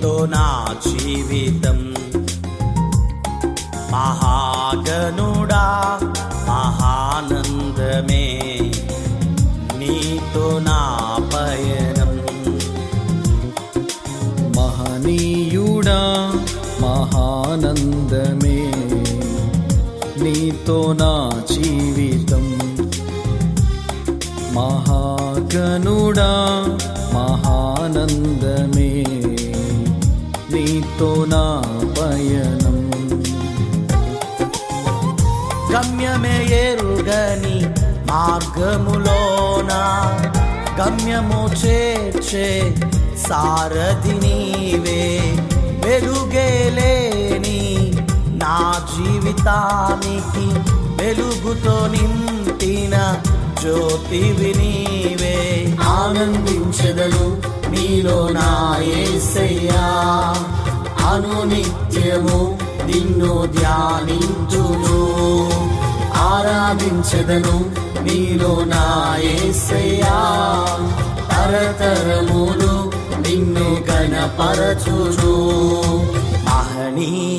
నీతో నా జీవితం. మహాగనుడా మహానందమే నీతో నా పయనం. మహనీయుడా మహానందమే నీతో నా జీవితం. మహాగనుడా మహానందమే నీతో నా పయనం. గమ్యమే ఎరుగని మార్గములోన గమ్యము చేర్చే సారథి నీవే. వెలుగేలేని నా జీవితానికి వెలుగుతో నింపిన జ్యోతివి నీవే. ఆనందించదలు నీలో నా అను నిత్యము నిన్ను ధ్యానించును. ఆరాధించదను నీలో నా యేసయ్యా తరతరములు నిన్ను గణపరచును. మహనీయ